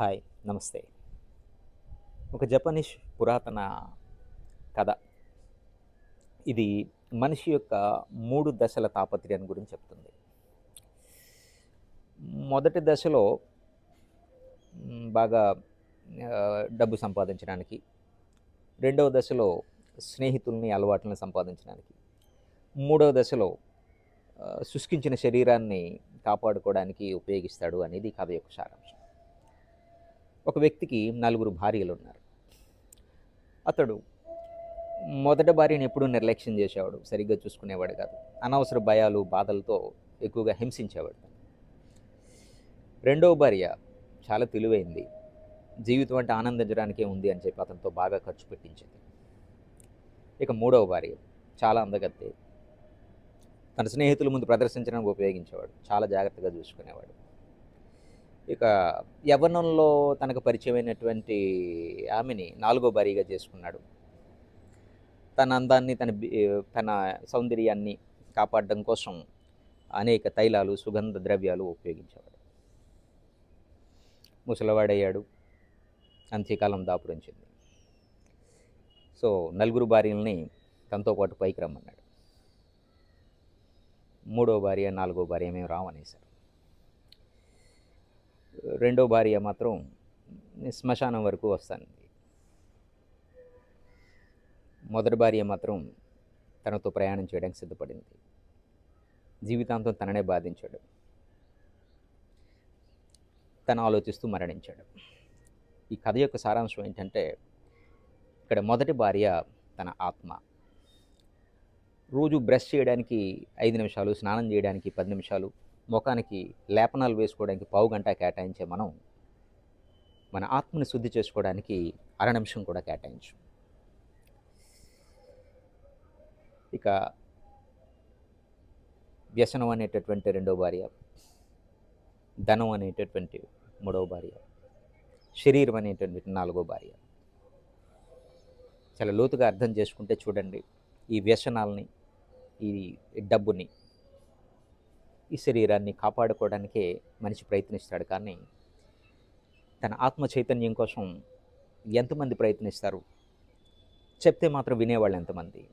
Hi నమస్తే. ఒక Japanese పురాతన కథ. ఇది మనిషి యొక్క మూడు దశల తాపత్రయం గురించి చెప్తుంది. మొదటి దశలో బాగా డబ్బు సంపాదించడానికి. రెండవ దశలో స్నేహితుల్ని అలవాట్లను సంపాదించడానికి. మూడవ దశలో శుష్కించిన శరీరాన్ని కాపాడుకోవడానికి ఉపయోగిస్తాడు అనేది కథ యొక్క సారాంశం. ఒక వ్యక్తికి నలుగురు భార్యలు ఉన్నారు అతడు మొదట భార్యను ఎప్పుడూ నిర్లక్ష్యం చేసేవాడు సరిగ్గా చూసుకునేవాడు కాదు. అనవసర భయాలు బాధలతో ఎక్కువగా హింసించేవాడు. రెండవ భార్య చాలా తెలివైంది. జీవితం అంటే ఆనందించడానికే ఉంది అని చెప్పి అతనితో బాగా ఖర్చు పెట్టించింది. ఇక మూడవ భార్య చాలా అందగత్తే. తన స్నేహితుల ముందు ప్రదర్శించడానికి ఉపయోగించేవాడు చాలా జాగ్రత్తగా చూసుకునేవాడు. ఇక యవ్వనంలో తనకు పరిచయమైనటువంటి ఆమెని నాలుగో భారీగా చేసుకున్నాడు. తన అందాన్ని తన తన సౌందర్యాన్ని కాపాడడం కోసం అనేక తైలాలు సుగంధ ద్రవ్యాలు ఉపయోగించేవాడు. ముసలివాడయ్యాడు. అంత్యకాలం దాపురించింది సో నలుగురు భార్యల్ని తనతో పాటు పైకి రమ్మన్నాడు. మూడో భార్య నాలుగో భార్య మేము రామనేశారు రెండో భార్య మాత్రం శ్మశానం వరకు వస్తానంది మొదటి భార్య మాత్రం తనతో ప్రయాణం చేయడానికి సిద్ధపడింది. జీవితాంతం తననే బాధించాడు. తను ఆలోచిస్తూ మరణించాడు. ఈ కథ యొక్క సారాంశం ఏంటంటే ఇక్కడ మొదటి భార్య తన ఆత్మ. రోజు బ్రష్ చేయడానికి ఐదు నిమిషాలు స్నానం చేయడానికి పది నిమిషాలు ముఖానికి లేపనాలు వేసుకోవడానికి పావు గంట కేటాయించే మనం మన ఆత్మని శుద్ధి చేసుకోవడానికి అర నిమిషం కూడా కేటాయించు. ఇక వ్యసనం అనేటటువంటి రెండవ భార్య ధనం అనేటటువంటి మూడవ భార్య శరీరం అనేటటువంటి నాలుగో భార్య. చాలా లోతుగా అర్థం చేసుకుంటే చూడండి ఈ వ్యసనాల్ని ఈ డబ్బుని ఈ శరీరాన్ని కాపాడుకోవడానికే మనిషి ప్రయత్నిస్తాడు. కానీ తన ఆత్మ చైతన్యం కోసం ఎంతమంది ప్రయత్నిస్తారు? చెప్తే మాత్రం వినేవాళ్ళు ఎంతమంది?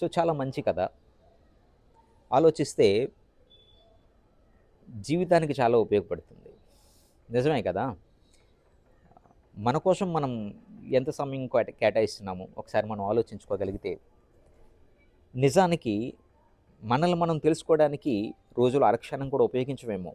సో చాలా మంచి కదా ఆలోచిస్తే జీవితానికి చాలా ఉపయోగపడుతుంది. నిజమే కదా? మన కోసం మనం ఎంత సమయం కేట- కేటాయిస్తున్నాము? ఒకసారి మనం ఆలోచించుకోగలిగితే నిజానికి మనల్ని మనం తెలుసుకోవడానికి రోజులు అరక్షణం కూడా ఉపయోగించమేమో